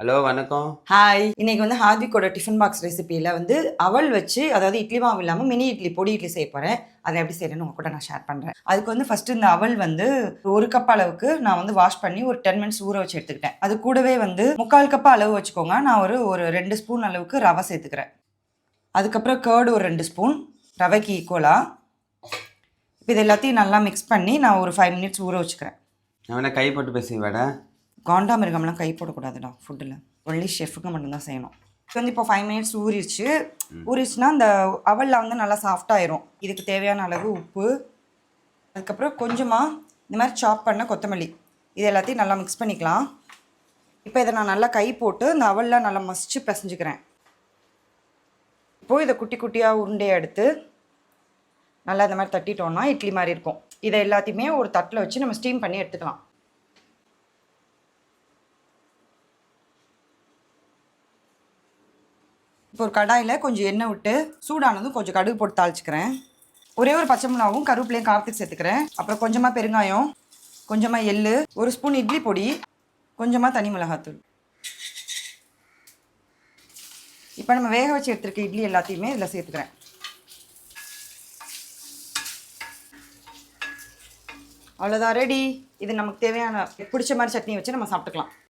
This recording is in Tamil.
ஹலோ வணக்கம். ஹாய் இன்னைக்கு வந்து ஹார்திக்கோட டிஃபன் பாக்ஸ் ரெசிபியில் வந்து அவல் வச்சு அதாவது இட்லி மாவு இல்லாமல் மினி இட்லி பொடி இட்லி செய்ய போகிறேன் அதை எப்படி செய்யறேன்னு உங்க கூட நான் ஷேர் பண்ணுறேன் அதுக்கு வந்து ஃபர்ஸ்ட் இந்த அவல் வந்து ஒரு கப் அளவுக்கு நான் வந்து வாஷ் பண்ணி ஒரு டென் மினிட்ஸ் ஊற வச்சு எடுத்துக்கிட்டேன். அது கூடவே வந்து முக்கால் கப் அளவு வச்சுக்கோங்க. நான் ஒரு ஒரு ரெண்டு ஸ்பூன் அளவுக்கு ரவை சேர்த்துக்கிறேன். அதுக்கப்புறம் கேர்டு ஒரு ரெண்டு ஸ்பூன் ரவைக்கு ஈக்குவலாக இப்போ இது எல்லாத்தையும் நல்லா மிக்ஸ் பண்ணி நான் ஒரு ஃபைவ் மினிட்ஸ் ஊற வச்சுக்கிறேன். நான் வேணா கை போட்டு பேசி வேடா காண்டாமிருகம்லாம் கை போடக்கூடாதுடா ஃபுட்டில் ஒன்லி ஷெஃபுக்கு மட்டும்தான் செய்யணும். இப்போ வந்து இப்போ ஃபைவ் மினிட்ஸ் ஊறிடுச்சு. ஊறிடுச்சுன்னா அந்த அவலில் வந்து நல்லா சாஃப்டாயிரும் இதுக்கு தேவையான அளவு உப்பு அதுக்கப்புறம் கொஞ்சமாக இந்த மாதிரி சாப் பண்ண கொத்தமல்லி. இது எல்லாத்தையும் நல்லா மிக்ஸ் பண்ணிக்கலாம். இப்போ இதை நான் நல்லா கை போட்டு இந்த அவலில் நல்லா மசிச்சு பிசைஞ்சுக்கிறேன். இப்போது இதை குட்டி குட்டியாக உருண்டையை எடுத்து நல்லா இந்த மாதிரி தட்டிட்டோம்னா இட்லி மாதிரி இருக்கும். இதை எல்லாத்தையுமே ஒரு தட்டில் வச்சு நம்ம ஸ்டீம் பண்ணி எடுத்துக்கலாம். இப்போ ஒரு கடாயில் கொஞ்சம் எண்ணெய் விட்டு சூடானதும் கொஞ்சம் கடுகு போட்டு தாளிச்சுக்கிறேன். ஒரே ஒரு பச்சை மிளகாவும் கருவேப்பிலையும் காரத்துக்கு சேர்த்துக்கிறேன். அப்புறம் கொஞ்சமாக பெருங்காயம் கொஞ்சமாக எள்ளு ஒரு ஸ்பூன் இட்லி பொடி கொஞ்சமாக தனி மிளகாத்தூள். இப்போ நம்ம வேக வச்சு எடுத்துருக்க இட்லி எல்லாத்தையுமே இதில் சேர்த்துக்கிறேன். அவ்வளோதான் ரெடி இது நமக்கு தேவையான பிடிச்ச மாதிரி சட்னி வச்சு நம்ம சாப்பிட்டுக்கலாம்.